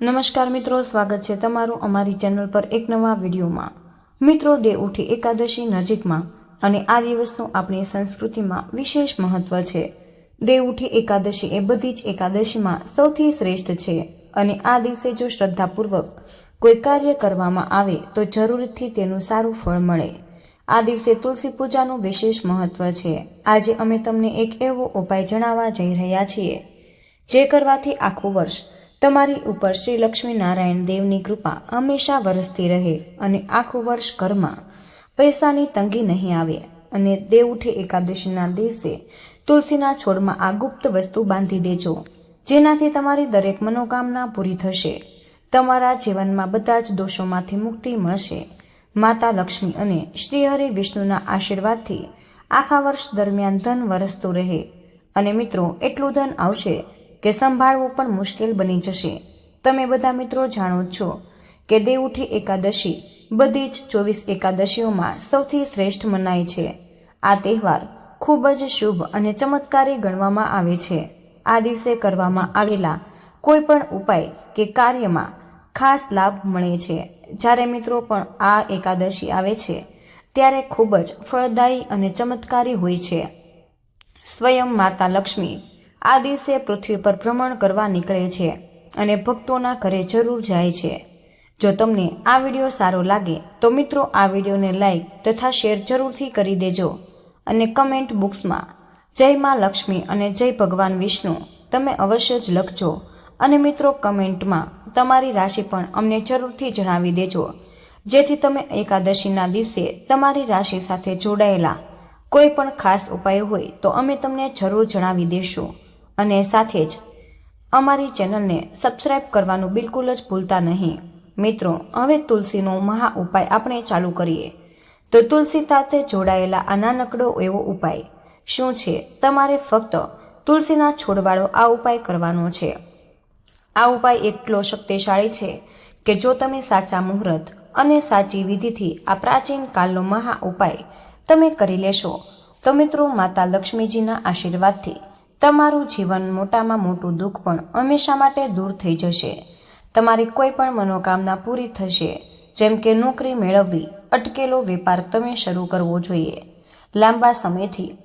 નમસ્કાર મિત્રો, સ્વાગત છે તમારું અમારી ચેનલ પર એક નવા વિડીયોમાં. મિત્રો દેવ ઉઠી એકાદશી નજીકમાં અને આ દિવસનું આપણી સંસ્કૃતિમાં વિશેષ મહત્વ છે. દેવ ઉઠી એકાદશી એ બધી જ એકાદશીમાં સૌથી શ્રેષ્ઠ છે અને આ દિવસે જો શ્રદ્ધાપૂર્વક કોઈ કાર્ય કરવામાં આવે તો જરૂરથી તેનું સારું ફળ મળે. આ દિવસે તુલસી પૂજાનું વિશેષ મહત્વ છે. આજે અમે તમને એક એવો ઉપાય જણાવવા જઈ રહ્યા છીએ. જે કરવાથી આખું વર્ષ તમારી ઉપર શ્રી લક્ષ્મીનારાયણ દેવની કૃપા હંમેશા વરસતી રહે અને આખું વર્ષ ઘરમાં પૈસાની તંગી નહીં આવે અને દેવ ઉઠે એકાદશીના દિવસે તુલસીના છોડમાં આ ગુપ્ત વસ્તુ બાંધી દેજો, જેનાથી તમારી દરેક મનોકામના પૂરી થશે. તમારા જીવનમાં બધા જ દોષોમાંથી મુક્તિ મળશે. માતા લક્ષ્મી અને શ્રીહરિ વિષ્ણુના આશીર્વાદથી આખા વર્ષ દરમિયાન ધન વરસતું રહે. અને મિત્રો, એટલું ધન આવશે કે સંભાળવું પણ મુશ્કેલ બની જશે. તમે બધા મિત્રો જાણો છો કે દેવઉઠી એકાદશી બધી જ ચોવીસ એકાદશીઓમાં સૌથી શ્રેષ્ઠ મનાય છે. આ તહેવાર ખૂબ જ શુભ અને ચમત્કારી ગણવામાં આવે છે. આ દિવસે કરવામાં આવેલા કોઈ પણ ઉપાય કે કાર્યમાં ખાસ લાભ મળે છે. જ્યારે મિત્રો પણ આ એકાદશી આવે છે, ત્યારે ખૂબ જ ફળદાયી અને ચમત્કારી હોય છે. સ્વયં માતા લક્ષ્મી આ દિવસે પૃથ્વી પર ભ્રમણ કરવા નીકળે છે અને ભક્તોના ઘરે જરૂર જાય છે. જો તમને આ વીડિયો સારો લાગે, તો મિત્રો આ વિડીયોને લાઈક તથા શેર જરૂરથી કરી દેજો અને કમેન્ટ બુક્સમાં, જય માં લક્ષ્મી અને જય ભગવાન વિષ્ણુ તમે અવશ્ય જ લખજો. અને મિત્રો કમેન્ટમાં તમારી રાશિ પણ અમને જરૂરથી જણાવી દેજો. જેથી તમે એકાદશીના દિવસે તમારી રાશિ સાથે જોડાયેલા કોઈ પણ ખાસ ઉપાય હોય તો અમે તમને જરૂર જણાવી દેશું. અને સાથે જ અમારી ચેનલને સબસ્ક્રાઈબ કરવાનું બિલકુલ જ ભૂલતા નહીં. મિત્રો, હવે તુલસીનો મહા ઉપાય આપણે ચાલુ કરીએ. તો તુલસી સાથે જોડાયેલા આ નાનકડો એવો ઉપાય શું છે? તમારે ફક્ત તુલસીના છોડવાળો આ ઉપાય કરવાનો છે. આ ઉપાય એટલો શક્તિશાળી છે કે જો તમે સાચા મુહૂર્ત અને સાચી વિધિથી આ પ્રાચીન કાળનો મહા ઉપાય તમે કરી લેશો, તો મિત્રો માતા લક્ષ્મીજીના આશીર્વાદથી તમારું જીવન મોટામાં મોટું દુઃખ પણ હંમેશા માટે દૂર થઈ જશે. તમારી કોઈ પણ મનોકામના પૂરી થશે. જેમ કે નોકરી મેળવવી, અટકેલો વેપાર તમે શરૂ કરવો જોઈએ. લાંબા સમયથી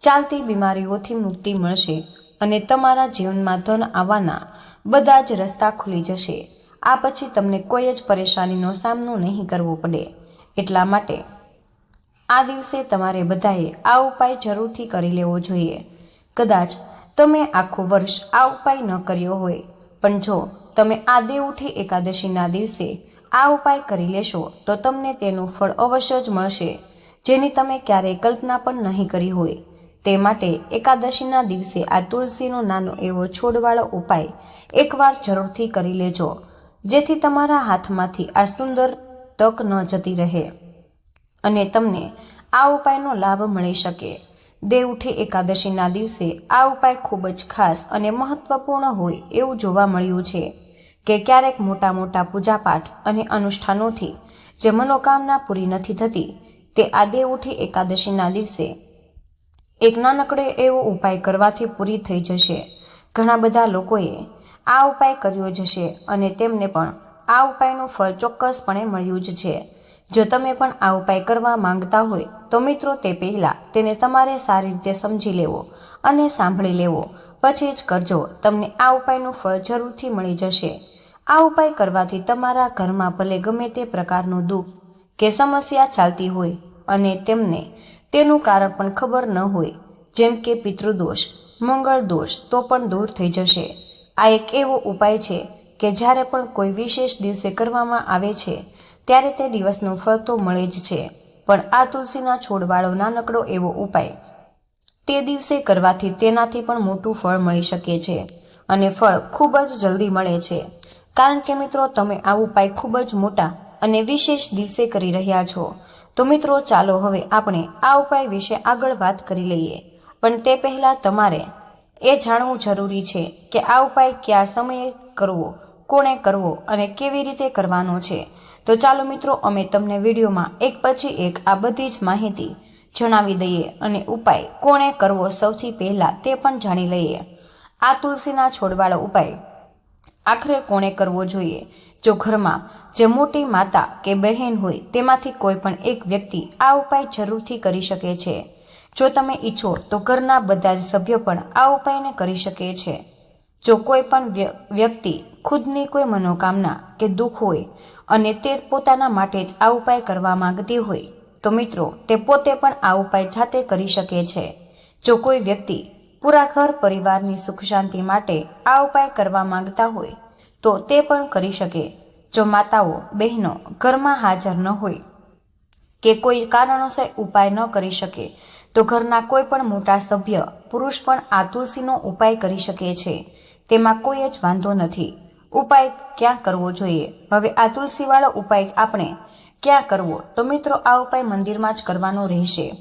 ચાલતી બીમારીઓથી મુક્તિ મળશે અને તમારા જીવનમાં ધન આવવાના બધા જ રસ્તા ખુલી જશે. આ પછી તમને કોઈ જ પરેશાનીનો સામનો નહીં કરવો પડે. એટલા માટે આ દિવસે તમારે બધાએ આ ઉપાય જરૂરથી કરી લેવો જોઈએ. કદાચ તમે આખું વર્ષ આ ઉપાય ન કર્યો હોય. પણ જો તમે આ દેવઉઠી એકાદશીના દિવસે આ ઉપાય કરી લેશો, તો તમને તેનું ફળ અવશ્ય જ મળશે, જેની તમે ક્યારેય કલ્પના પણ નહીં કરી હોય. તે માટે એકાદશીના દિવસે આ તુલસીનો નાનો એવો છોડવાળો ઉપાય એકવાર જરૂરથી કરી લેજો, જેથી તમારા હાથમાંથી આ સુંદર તક ન જતી રહે અને તમને આ ઉપાયનો લાભ મળી શકે. દેવઉઠી એકાદશીના દિવસે આ ઉપાય ખૂબ જ ખાસ અને મહત્વપૂર્ણ હોય એવું જોવા મળ્યું છે કે ક્યારેક મોટા મોટા પૂજાપાઠ અને અનુષ્ઠાનોથી જે મનોકામના પૂરી નથી થતી, તે આ દેવઉઠી એકાદશીના દિવસે. એક નાનકડે એવો ઉપાય કરવાથી પૂરી થઈ જશે. ઘણા બધા લોકોએ આ ઉપાય કર્યો જશે અને તેમને પણ આ ઉપાયનું ફળ ચોક્કસપણે મળ્યું જ છે. જો તમે પણ આ ઉપાય કરવા માંગતા હોય, તો મિત્રો તે પહેલાં તેને તમારે સારી રીતે સમજી લેવો અને સાંભળી લેવો. પછી જ કરજો. તમને આ ઉપાયનું ફળ જરૂરથી મળી જશે. આ ઉપાય કરવાથી તમારા ઘરમાં ભલે ગમે તે પ્રકારનું દુઃખ કે સમસ્યા ચાલતી હોય અને તેમને તેનું કારણ પણ ખબર ન હોય, જેમ કે પિતૃદોષ, મંગળ દોષ, તો પણ દૂર થઈ જશે. આ એક એવો ઉપાય છે કે જ્યારે પણ કોઈ વિશેષ દિવસે કરવામાં આવે છે ત્યારે તે દિવસનું ફળ તો મળે જ છે. પણ આ તુલસીના છોડવાળો નાનકડો એવો ઉપાય. તે દિવસે કરવાથી તેનાથી પણ મોટું ફળ મળી શકે છે અને ફળ ખૂબ જ જલ્દી મળે છે. કારણ કે મિત્રો, તમે આ ઉપાય ખૂબ જ મોટા અને વિશેષ દિવસે કરી રહ્યા છો. તો મિત્રો, ચાલો હવે આપણે આ ઉપાય વિશે આગળ વાત કરી લઈએ. પણ તે પહેલાં તમારે એ જાણવું જરૂરી છે કે આ ઉપાય કયા સમયે કરવો, કોણે કરવો અને કેવી રીતે કરવાનો છે. તો ચાલો મિત્રો, અમે તમને વિડીયોમાં એક પછી એક આ બધી જ માહિતી જણાવી દઈએ અને ઉપાય કોણે કરવો સૌથી પહેલાં તે પણ જાણી લઈએ. આ તુલસીના છોડવાળો ઉપાય. આખરે કોણે કરવો જોઈએ? જો ઘરમાં જે મોટી માતા કે બહેન હોય તેમાંથી કોઈ પણ એક વ્યક્તિ આ ઉપાય જરૂરથી કરી શકે છે. જો તમે ઈચ્છો તો ઘરના બધા જ સભ્યો પણ આ ઉપાયને કરી શકે છે. જો કોઈ પણ વ્ય- વ્યક્તિ ખુદની કોઈ મનોકામના કે દુઃખ હોય અને તે પોતાના માટે જ આ ઉપાય કરવા માંગતી હોય, તો મિત્રો, તે પોતે પણ આ ઉપાય જાતે કરી શકે છે. જો કોઈ વ્યક્તિ પૂરા ઘર પરિવારની સુખ શાંતિ માટે આ ઉપાય કરવા માંગતા હોય, તો તે પણ કરી શકે. જો માતાઓ, બહેનો ઘરમાં હાજર ન હોય કે કોઈ કારણોસર ઉપાય ન કરી શકે, તો ઘરના કોઈ પણ મોટા સભ્ય, પુરુષ પણ આ તુલસીનો ઉપાય કરી શકે છે. તેમાં કોઈ જ વાંધો નથી. ઉપાય ક્યાં કરવો જોઈએ? હવે આ તુલસીવાળો ઉપાય આપણે ક્યાં કરવો? તો મિત્રો, આ ઉપાય મંદિરમાં જ કરવાનો રહેશે.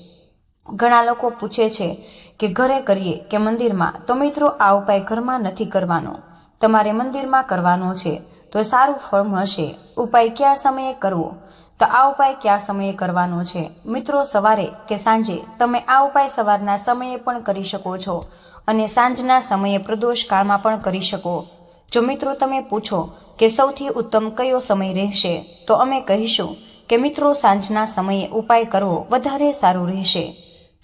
ઘણા લોકો પૂછે છે કે ઘરે કરીએ કે મંદિરમાં? તો મિત્રો, આ ઉપાય ઘરમાં નથી કરવાનો. તમારે મંદિરમાં કરવાનો છે. તો સારું ફળ મળશે. ઉપાય કયા સમયે કરવો? તો આ ઉપાય કયા સમયે કરવાનો છે? મિત્રો, સવારે કે સાંજે? તમે આ ઉપાય સવારના સમયે પણ કરી શકો છો અને સાંજના સમયે પ્રદોષ કાળમાં પણ કરી શકો. જો મિત્રો તમે પૂછો કે સૌથી ઉત્તમ કયો સમય રહેશે, તો અમે કહીશું કે મિત્રો સાંજના સમયે ઉપાય કરવો વધારે સારું રહેશે.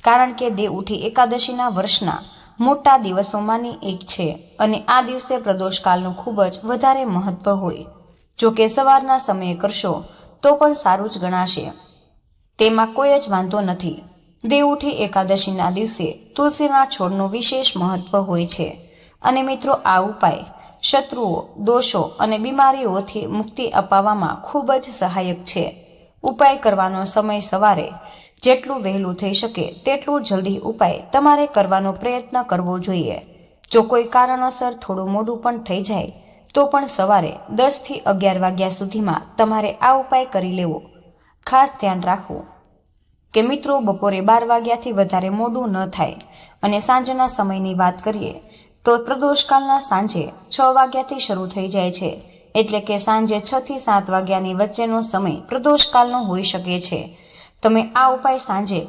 કારણ કે દેવ ઉઠી એકાદશીના વર્ષના મોટા દિવસોમાંની એક છે અને આ દિવસે પ્રદોષકાલનું ખૂબ જ વધારે મહત્વ હોય. જો કે સવારના સમયે કરશો, તો પણ સારું જ ગણાશે. તેમાં કોઈ જ વાંધો નથી. દેવઉઠી એકાદશીના દિવસે તુલસીના છોડનું વિશેષ મહત્વ હોય છે. અને મિત્રો આ ઉપાય શત્રુઓ, દોષો અને બીમારીઓથી મુક્તિ અપાવવામાં ખૂબ જ સહાયક છે. ઉપાય કરવાનો સમય સવારે જેટલું વહેલું થઈ શકે તેટલું જલ્દી ઉપાય તમારે કરવાનો પ્રયત્ન કરવો જોઈએ. જો કોઈ કારણોસર થોડું મોડું પણ થઈ જાય, તો પણ સવારે દસથી અગિયાર વાગ્યા સુધીમાં તમારે આ ઉપાય કરી લેવો. ખાસ ધ્યાન રાખવું કે મિત્રો બપોરે બાર વાગ્યાથી વધારે મોડું ન થાય અને સાંજના સમયની વાત કરીએ તો પ્રદોષકાલના સાંજે છ વાગ્યાથી શરૂ થઈ જાય છે. એટલે કે સાંજે છ થી સાત વાગ્યાની વચ્ચેનો સમય પ્રદોષકાલનો હોઈ શકે છે. તમે આ ઉપાય સાંજે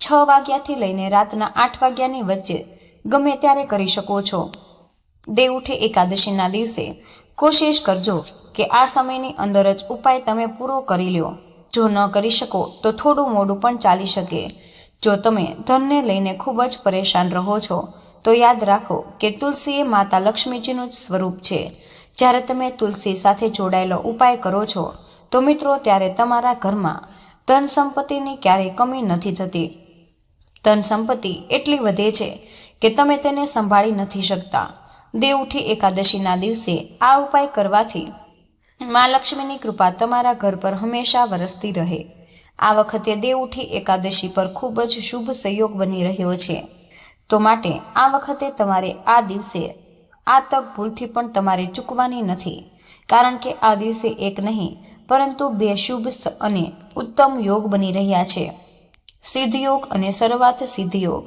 છ વાગ્યાથી લઈને રાતના આઠ વાગ્યાની વચ્ચે ગમે ત્યારે કરી શકો છો. દેવઉઠે એકાદશીના દિવસે. કોશિશ કરજો કે આ સમયની અંદર જ ઉપાય તમે પૂરો કરી લ્યો. જો ન કરી શકો તો થોડું મોડું પણ ચાલી શકે. જો તમે ધનને લઈને ખૂબ જ પરેશાન રહો છો તો યાદ રાખો કે તુલસી એ માતા લક્ષ્મીજીનું જ સ્વરૂપ છે. જ્યારે તમે તુલસી સાથે જોડાયેલો ઉપાય કરો છો, તો મિત્રો ત્યારે તમારા ઘરમાં ધન સંપત્તિની ક્યારેય કમી નથી થતી. ધન સંપત્તિ એટલી વધે છે કે તમે તેને સંભાળી નથી શકતા. દેવઉઠી એકાદશીના દિવસે આ ઉપાય કરવાથી મા લક્ષ્મીની કૃપા તમારા ઘર પર હંમેશા વરસતી રહે. આ વખતે દેવઉઠી એકાદશી પર ખૂબ જ શુભ સંયોગ બની રહ્યો છે. તો માટે આ વખતે તમારે આ દિવસે આ તક ભૂલથી પણ તમારે ચૂકવાની નથી. કારણ કે આ દિવસે એક નહીં, પરંતુ બે શુભ અને ઉત્તમ યોગ બની રહ્યા છે. સિદ્ધ યોગ અને શરૂઆત સિદ્ધ યોગ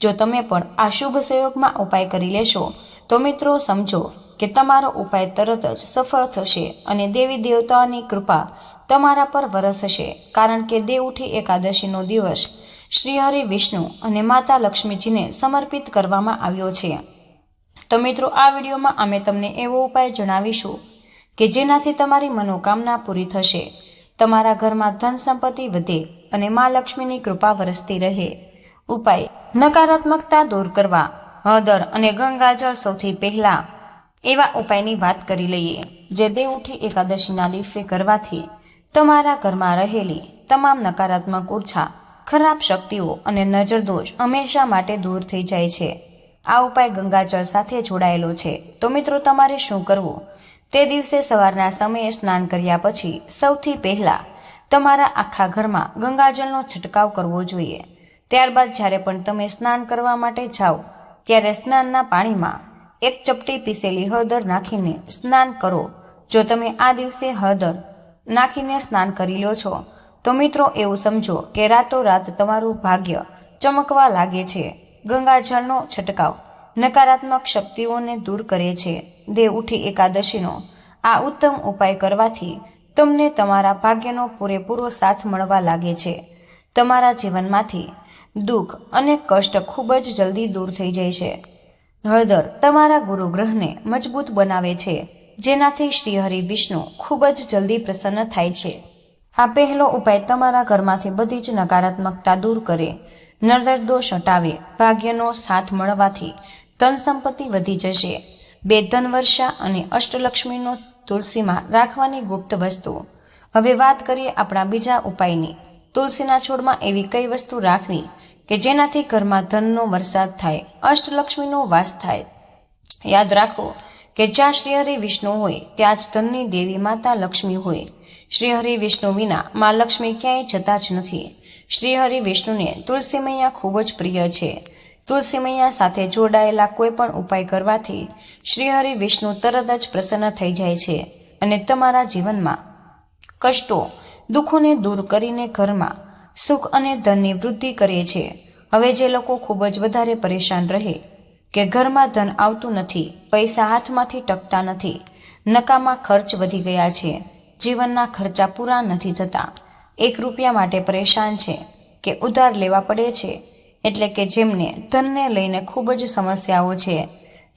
જો તમે પણ આ શુભ સંયોગમાં ઉપાય કરી લેશો, તો મિત્રો સમજો કે તમારો ઉપાય તરત જ સફળ થશે અને દેવી દેવતાઓની કૃપા તમારા પર વરસશે. કારણ કે દેવઉઠી એકાદશીનો દિવસ શ્રીહરિ વિષ્ણુ અને માતા લક્ષ્મીજીને સમર્પિત કરવામાં આવ્યો છે. તો મિત્રો, આ વિડીયોમાં અમે તમને એવો ઉપાય જણાવીશું કે જેનાથી તમારી મનોકામના પૂરી થશે. તમારા ઘરમાં ધન સંપત્તિ વધે અને મા લક્ષ્મીની કૃપા વરસતી રહે. ઉપાય, નકારાત્મકતા દૂર કરવા, હળદર અને ગંગાજળ સૌથી પહેલાં એવા ઉપાયની વાત કરી લઈએ. જે દેવઉઠી એકાદશીના દિવસે કરવાથી તમારા ઘરમાં રહેલી તમામ નકારાત્મક ઊર્જા ખરાબ શક્તિઓ અને નજર દોષ હંમેશા માટે દૂર થઈ જાય છે. આ ઉપાય ગંગાજળ સાથે જોડાયેલો છે. તો મિત્રો, તમારે શું કરવું? તે દિવસે સવારના સમયે સ્નાન કર્યા પછી સૌથી પહેલાં તમારા આખા ઘરમાં ગંગાજળનો છંટકાવ કરવો જોઈએ. ત્યારબાદ જ્યારે પણ તમે સ્નાન કરવા માટે જાઓ, ત્યારે સ્નાનના પાણીમાં એક ચપટી પીસેલી હળદર નાખીને સ્નાન કરો. જો તમે આ દિવસે હળદર નાખીને સ્નાન કરી લો છો તો મિત્રો એવું સમજો કે રાતોરાત તમારું ભાગ્ય ચમકવા લાગે છે. ગંગાજળનો છંટકાવ. નકારાત્મક શક્તિઓને દૂર કરે છે. દેવ ઉઠી એકાદશીનો. આ ઉત્તમ ઉપાય કરવાથી તમને તમારા ભાગ્યનો પૂરેપૂરો સાથ મળવા લાગે છે. તમારા જીવનમાંથી દુઃખ અને કષ્ટ ખૂબ જ જલ્દી દૂર થઈ જાય છે. હળદર તમારા ગુરુગ્રહને મજબૂત બનાવે છે. જેનાથી શ્રીહરિ વિષ્ણુ ખૂબ જ જલ્દી પ્રસન્ન થાય છે. આ પહેલો ઉપાય તમારા ઘરમાંથી બધી જ નકારાત્મકતા દૂર કરે. નરદર દોષ હટાવે. ભાગ્યનો સાથ મળવાથી ધન સંપત્તિ વધી જશે. બે ધન વર્ષા અને અષ્ટલક્ષ્મીનો તુલસીમાં રાખવાની ગુપ્ત વસ્તુ. હવે વાત કરીએ આપણા બીજા ઉપાયની. તુલસીના છોડમાં એવી કઈ વસ્તુ રાખવી કે જેનાથી ઘરમાં ધનનો વરસાદ થાય, અષ્ટલક્ષ્મીનો વાસ થાય? યાદ રાખો કે જ્યાં શ્રીહરિ વિષ્ણુ હોય, ત્યાં જ ધનની દેવી માતા લક્ષ્મી હોય. શ્રીહરિ વિષ્ણુ વિના મા લક્ષ્મી ક્યાંય જતા જ નથી. શ્રીહરિ વિષ્ણુને તુલસી મૈયા ખૂબ જ પ્રિય છે. તુલસી મૈયા સાથે જોડાયેલા કોઈ પણ ઉપાય કરવાથી શ્રીહરિ વિષ્ણુ તરત જ પ્રસન્ન થઈ જાય છે અને તમારા જીવનમાં કષ્ટો, દુઃખોને દૂર કરીને ઘરમાં સુખ અને ધનની વૃદ્ધિ કરે છે. હવે જે લોકો ખૂબ જ વધારે પરેશાન રહે કે ઘરમાં ધન આવતું નથી, પૈસા હાથમાંથી ટકતા નથી, નકામા ખર્ચ વધી ગયા છે. જીવનના ખર્ચા પૂરા નથી થતા. એક રૂપિયા માટે પરેશાન છે કે ઉધાર લેવા પડે છે એટલે કે જેમને ધનને લઈને ખૂબ જ સમસ્યાઓ છે.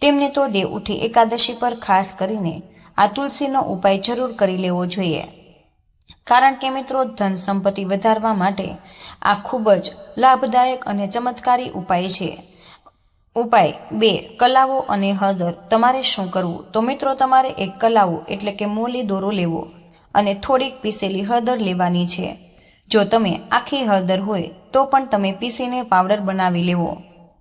તેમને તો દેવ ઉઠી એકાદશી પર ખાસ કરીને આ તુલસીનો ઉપાય જરૂર કરી લેવો જોઈએ. કારણ કે મિત્રો, ધન સંપત્તિ વધારવા માટે આ ખૂબ જ લાભદાયક અને ચમત્કારી ઉપાય છે. ઉપાય બે કલાવો અને હળદર. તમારે શું કરવું? તો મિત્રો, તમારે એક કલાવો એટલે કે મોલી દોરો લેવો. અને થોડીક પીસેલી હળદર લેવાની છે. જો તમે આખી હળદર હોય, તો પણ તમે પીસીને પાવડર બનાવી લેવો.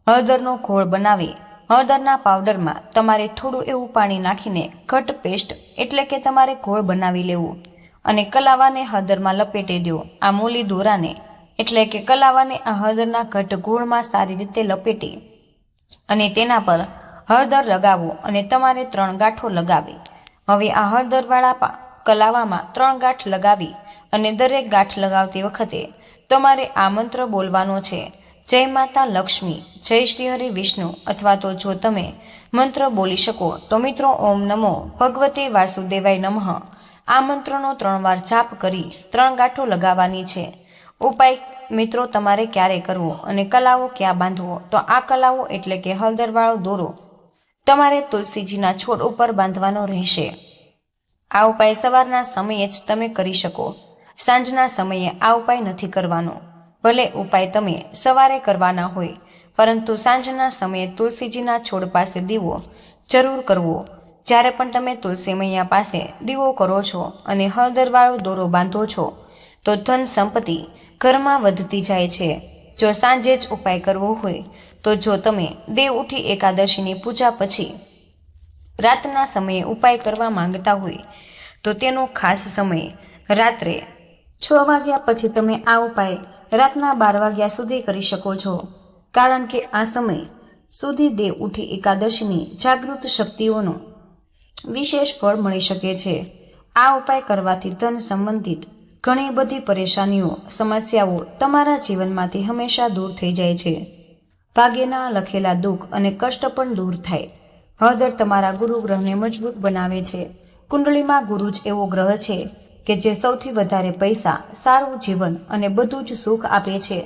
હળદરનો ઘોળ બનાવી. હળદરના પાવડરમાં તમારે થોડું એવું પાણી નાખીને ઘટ પેસ્ટ એટલે કે તમારે ઘોળ બનાવી લેવું અને કલાવાને હળદરમાં લપેટી દો. આ મૂલી દોરાને એટલે કે કલાવાને આ હળદરના ઘટ ગોળમાં સારી રીતે લપેટી અને તેના પર હળદર લગાવો અને તમારે ત્રણ ગાંઠો લગાવી. હવે આ હળદરવાળા કલાવામાં ત્રણ ગાંઠ લગાવી અને દરેક ગાંઠ લગાવતી વખતે તમારે આ મંત્ર બોલવાનો છે, જય માતા લક્ષ્મી, જય શ્રી હરિ વિષ્ણુ. અથવા તો જો તમે મંત્ર બોલી શકો, તો મિત્રો ઓમ નમો ભગવતે વાસુદેવાય નમઃ. આ મંત્રનો ત્રણ વાર જાપ કરી ત્રણ ગાંઠો લગાવવાની છે. ઉપાય, મિત્રો, તમારે ક્યારે કરવો અને કલાવો ક્યાં બાંધવો? તો આ કલાવો એટલે કે હળદરવાળો દોરો. તમારે તુલસીજીના છોડ ઉપર બાંધવાનો રહેશે. આ ઉપાય સવારના સમયે જ તમે કરી શકો. સાંજના સમયે આ ઉપાય નથી કરવાનો. ભલે ઉપાય તમે સવારે કરવાના હોય, પરંતુ સાંજના સમયે તુલસીજીના છોડ પાસે દીવો જરૂર કરવો. જ્યારે પણ તમે તુલસી મૈયા પાસે દીવો કરો છો અને હળદરવાળો દોરો બાંધો છો, તો ધન સંપત્તિ ઘરમાં વધતી જાય છે. જો સાંજે જ ઉપાય કરવો હોય, તો જો તમે દેવ ઉઠી એકાદશીની પૂજા પછી રાતના સમયે ઉપાય કરવા માંગતા હોય તો તેનો ખાસ સમય રાત્રે છ વાગ્યા પછી તમે આ ઉપાય રાતના બાર વાગ્યા સુધી કરી શકો છો. કારણ કે આ સમય સુધી દેવ ઉઠી એકાદશીની જાગૃત શક્તિઓનો વિશેષ ફળ મળી શકે છે. આ ઉપાય કરવાથી ધન સંબંધિત ઘણી બધી પરેશાનીઓ, સમસ્યાઓ તમારા જીવનમાંથી હંમેશા દૂર થઈ જાય છે. ભાગ્યના લખેલા દુઃખ અને કષ્ટ પણ દૂર થાય. હળદર તમારા ગુરુ ગ્રહને મજબૂત બનાવે છે. કુંડળીમાં ગુરુ જ એવો ગ્રહ છે કે જે સૌથી વધારે પૈસા, સારું જીવન અને બધું જ સુખ આપે છે.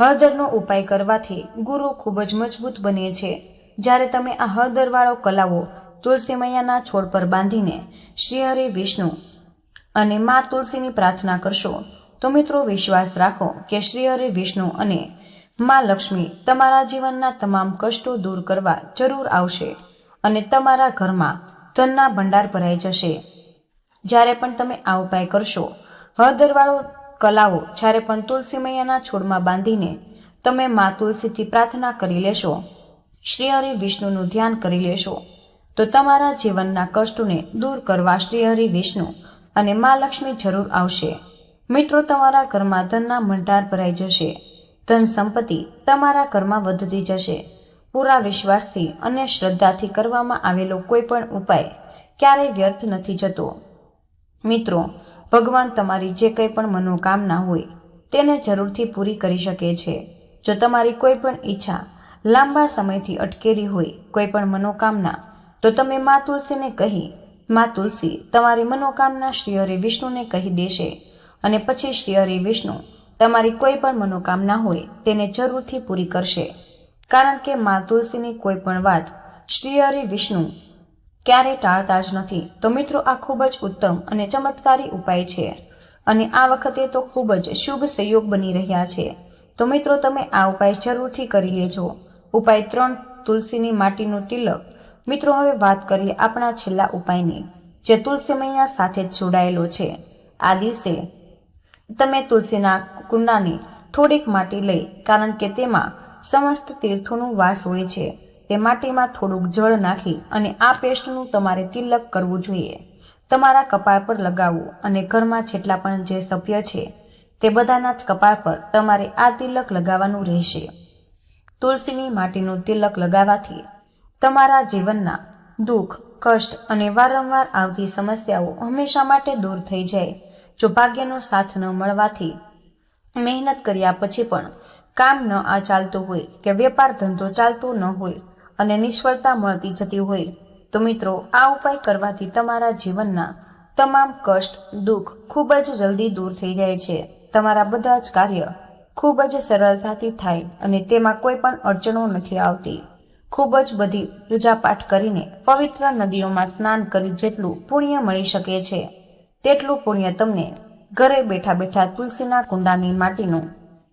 હળદરનો ઉપાય કરવાથી ગુરુ ખૂબ જ મજબૂત બને છે. જ્યારે તમે આ હળદરવાળો કલાવો તુલસી મૈયાના છોડ પર બાંધીને શ્રી હરિ વિષ્ણુ અને મા તુલસીની પ્રાર્થના કરશો, તો મિત્રો વિશ્વાસ રાખો કે શ્રી હરિ વિષ્ણુ અને મા લક્ષ્મી તમારા જીવનના તમામ કષ્ટો દૂર કરવા જરૂર આવશે અને તમારા ઘરમાં ધનના ભંડાર ભરાઈ જશે. જ્યારે પણ તમે આ ઉપાય કરશો હળદરવાળો કલાવો જ્યારે પણ તુલસી મૈયાના છોડમાં બાંધીને તમે મા તુલસીથી પ્રાર્થના કરી લેશો, શ્રી હરિ વિષ્ણુનું ધ્યાન કરી લેશો, તો તમારા જીવનના કષ્ટોને દૂર કરવા શ્રી હરિ વિષ્ણુ અને મા લક્ષ્મી જરૂર આવશે. મિત્રો, તમારા ઘરમાં ધનના ભંડાર ભરાઈ જશે. ધન સંપત્તિ તમારા ઘરમાં વધતી જશે. પૂરા વિશ્વાસથી અને શ્રદ્ધાથી કરવામાં આવેલો કોઈ પણ ઉપાય ક્યારેય વ્યર્થ નથી જતો. મિત્રો, ભગવાન તમારી જે કંઈ પણ મનોકામના હોય તેને જરૂરથી પૂરી કરી શકે છે. જો તમારી કોઈ પણ ઈચ્છા લાંબા સમયથી અટકેલી હોય કોઈ પણ મનોકામના, તો તમે મા તુલસીને કહી, મા તુલસી, તમારી મનોકામના શ્રી હરિ વિષ્ણુને કહી દેશે. અને પછી શ્રી હરિ વિષ્ણુ તમારી કોઈ પણ મનોકામના હોય તેને જરૂરથી પૂરી કરશે. કારણ કે મા તુલસીની કોઈ પણ વાત શ્રી હરિ વિષ્ણુ ક્યારેય ટાળતા જ નથી. તો મિત્રો, આ ખૂબ જ ઉત્તમ અને ચમત્કારી ઉપાય છે અને આ વખતે તો ખૂબ જ શુભ સંયોગ બની રહ્યા છે. તો મિત્રો, તમે આ ઉપાય જરૂરથી કરી લેજો. ઉપાય ત્રણ, તુલસીની માટીનું તિલક. મિત્રો, હવે વાત કરીએ આપણા છેલ્લા ઉપાયની, જે તુલસી મૈયા સાથે જ જોડાયેલો છે. આ દિવસે તમે તુલસીના કુંડાની થોડીક માટી લઈ, કારણ કે તેમાં સમસ્ત તીર્થોનું વાસ હોય છે. તે માટીમાં થોડુંક જળ નાખી અને આ પેસ્ટનું તમારે તિલક કરવું જોઈએ. તમારા કપાળ પર લગાવવું અને ઘરમાં જેટલા પણ જે સભ્ય છે, તે બધાના જ કપાળ પર તમારે આ તિલક લગાવવાનું રહેશે. તુલસીની માટીનું તિલક લગાવવાથી તમારા જીવનના દુઃખ, કષ્ટ અને વારંવાર આવતી સમસ્યાઓ હંમેશા માટે દૂર થઈ જાય, જો ભાગ્યનો સાથ ન મળવાથી મહેનત કર્યા પછી પણ કામ ન આ ચાલતું હોય કે વેપાર ધંધો ચાલતો ન હોય અને નિષ્ફળતા મળતી જતી હોય. તો મિત્રો, આ ઉપાય કરવાથી તમારા જીવનના તમામ કષ્ટ, દુઃખ ખૂબ જ જલ્દી દૂર થઈ જાય છે. તમારા બધા જ કાર્ય ખૂબ જ સરળતાથી થાય અને તેમાં કોઈ પણ અડચણો નથી આવતી. ખૂબ જ બધી પૂજાપાઠ કરીને પવિત્ર નદીઓમાં સ્નાન કરી જેટલું પુણ્ય મળી શકે છે, તેટલું પુણ્ય તમને ઘરે બેઠા બેઠા તુલસીના કુંડાની માટીનું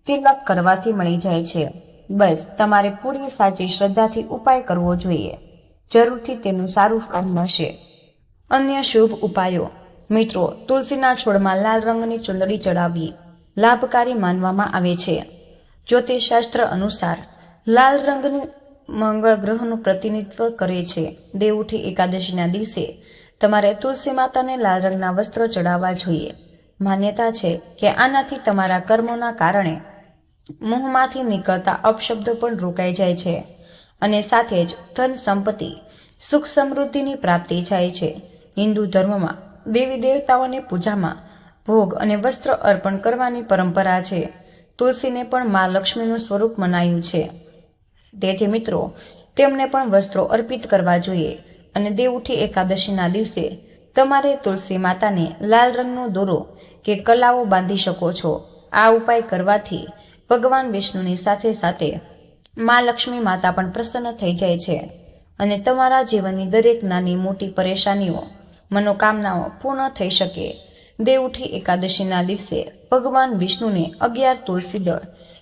તિલક કરવાથી મળી જાય છે. બસ, તમારે પૂરી સાચી શ્રદ્ધાથી ઉપાય કરવો જોઈએ. જરૂરથી તેનું સારું ફળ મળશે. અન્ય શુભ ઉપાયો. મિત્રો, તુલસીના છોડમાં લાલ રંગની ચુંદડી ચડાવવી લાભકારી માનવામાં આવે છે. જ્યોતિષશાસ્ત્ર અનુસાર, લાલ રંગનું મંગળ ગ્રહનું પ્રતિનિધિત્વ કરે છે. દેવઉઠી એકાદશીના દિવસે તમારે તુલસી માતાને લાલ રંગના વસ્ત્રો ચડાવવા જોઈએ. માન્યતા છે કે આનાથી તમારા કર્મોના કારણે મોહમાંથી નીકળતા અપશબ્દો પણ રોકાઈ જાય છે અને સાથે જ ધન સંપત્તિ, સુખ સમૃદ્ધિની પ્રાપ્તિ થાય છે. હિન્દુ ધર્મમાં દેવી દેવતાઓને પૂજામાં ભોગ અને વસ્ત્ર અર્પણ કરવાની પરંપરા છે. તુલસીને પણ મા લક્ષ્મીનું સ્વરૂપ મનાયું છે. તેથી મિત્રો, તેમને પણ વસ્ત્રો અર્પિત કરવા જોઈએ અને દેવઉઠી એકાદશીના દિવસે તમારે તુલસી માતાને લાલ રંગનો દોરો કે કલાઓ બાંધી શકો છો. આ ઉપાય કરવાથી ભગવાન વિષ્ણુની સાથે સાથે મા લક્ષ્મી માતા પણ પ્રસન્ન થઈ જાય છે અને તમારા જીવનની દરેક નાની મોટી પરેશાનીઓ, મનોકામનાઓ પૂર્ણ થઈ શકે. દેવઉઠી એકાદશીના દિવસે ભગવાન વિષ્ણુને અગિયાર તુલસી દળ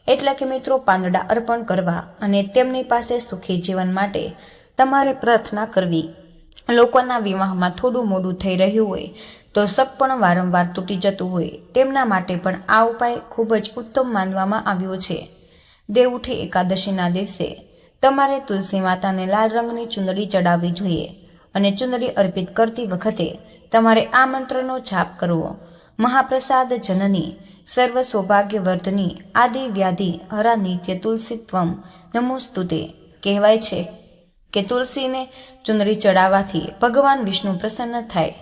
એટલે કે મિત્રો પાંદડા અર્પણ કરવા અને તેમની પાસે સુખી જીવન માટે તમારે પ્રાર્થના કરવી. લોકોના વિવાહમાં થોડું મોડું થઈ રહ્યું હોય તો શક પણ વારંવાર તૂટી જતું હોય, તેમના માટે પણ આ ઉપાય ખૂબ જ ઉત્તમ માનવામાં આવ્યો છે. દેવઉઠી એકાદશીના દિવસે. તમારે તુલસી માતાને લાલ રંગની ચુંદડી ચડાવવી જોઈએ અને ચુંદડી અર્પિત કરતી વખતે તમારે આ મંત્રનો જાપ કરવો. મહાપ્રસાદ જનની, સર્વ સૌભાગ્યવર્ધની, આદિ વ્યાધિ, હરા નિત્ય તુલસીત્વમ નમોસ્તુતે કહેવાય છે કે તુલસીને ચુંદડી ચડાવવાથી ભગવાન વિષ્ણુ પ્રસન્ન થાય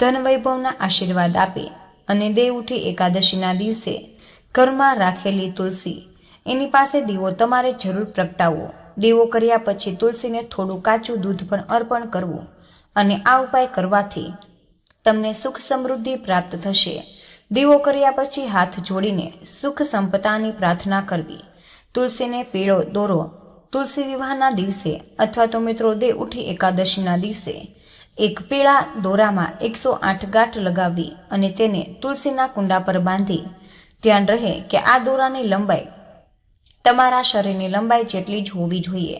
ધન વૈભવના આશીર્વાદ આપે અને દેવ ઉઠી એકાદશીના દિવસે ઘરમાં રાખેલી તુલસી. એની પાસે દીવો તમારે જરૂર પ્રગટાવવો. દીવો કર્યા પછી તુલસીને થોડું કાચું દૂધ પણ અર્પણ કરવું અને આ ઉપાય કરવાથી તમને સુખ સમૃદ્ધિ પ્રાપ્ત થશે. દીવો કર્યા પછી હાથ જોડીને સુખ સંપદાની પ્રાર્થના કરવી. તુલસીને પીળો દોરો. તુલસી વિવાહના દિવસે અથવા તો મિત્રો દે ઉઠી એકાદશીના દિવસે એક પીળા દોરામાં એકસો આઠ ગાંઠ લગાવવી અને તેને તુલસીના કુંડા પર બાંધી. ધ્યાન રહે કે આ દોરાની લંબાઈ તમારા શરીરની લંબાઈ જેટલી જ હોવી જોઈએ.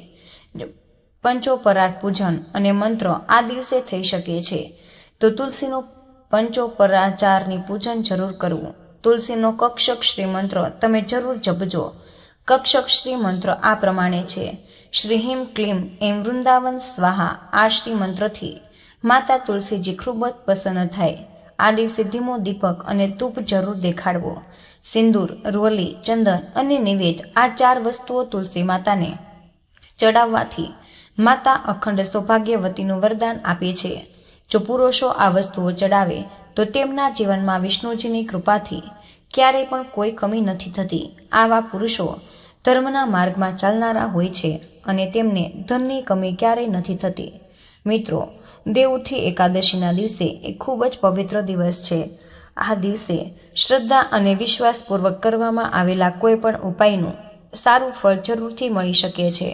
પંચોપરાર પૂજન અને મંત્ર આ દિવસે થઈ શકે છે. તો તુલસીનું પંચોપરાચારની પૂજન જરૂર કરવું. તુલસીનો કક્ષક શ્રી મંત્ર તમે જરૂર જપજો. કક્ષક શ્રી મંત્ર આ પ્રમાણે છે. શ્રી હિમ ક્લીમ એમ વૃંદાવન સ્વાહા આ શ્રી મંત્રથી માતા તુલસીજી ખૂબ જ પ્રસન્ન થાય. આ દિવસે ધીમો દીપક અને તૂપ જરૂર દેખાડવો. સિંદૂર, રોલી, ચંદન અને નિવેદ આ ચાર વસ્તુઓ તુલસી માતાને ચડાવવાથી માતા અખંડ સૌભાગ્યવતીનું વરદાન આપે છે. જો પુરુષો આ વસ્તુઓ ચડાવે, તો તેમના જીવનમાં વિષ્ણુજીની કૃપાથી ક્યારેય પણ કોઈ કમી નથી થતી. આવા પુરુષો ધર્મના માર્ગમાં ચાલનારા હોય છે અને તેમને ધનની કમી ક્યારેય નથી થતી. મિત્રો દેવઉઠી એકાદશીના દિવસે એ ખૂબ જ પવિત્ર દિવસ છે. આ દિવસે શ્રદ્ધા અને વિશ્વાસપૂર્વક કરવામાં આવેલા કોઈ પણ ઉપાયનું સારું ફળ જરૂરથી મળી શકે છે.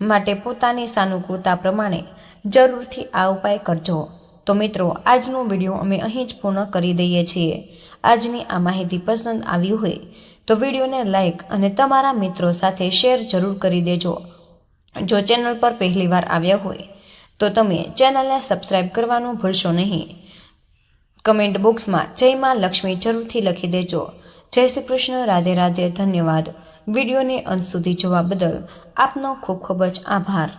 માટે પોતાની સાનુકૂળતા પ્રમાણે જરૂરથી આ ઉપાય કરજો. તો મિત્રો, આજનો વીડિયો અમે અહીં જ પૂર્ણ કરી દઈએ છીએ. આજની આ માહિતી પસંદ આવી હોય તો વિડીયોને લાઇક અને તમારા મિત્રો સાથે શેર જરૂર કરી દેજો. જો ચેનલ પર પહેલીવાર આવ્યા હોય તો તમે ચેનલને સબસ્ક્રાઈબ કરવાનું ભૂલશો નહીં. કમેન્ટ બોક્સમાં જય માં લક્ષ્મી જરૂરથી લખી દેજો. જય શ્રી કૃષ્ણ, રાધે રાધે, ધન્યવાદ. વિડીયોને અંત સુધી જોવા બદલ આપનો ખૂબ ખૂબ જ આભાર.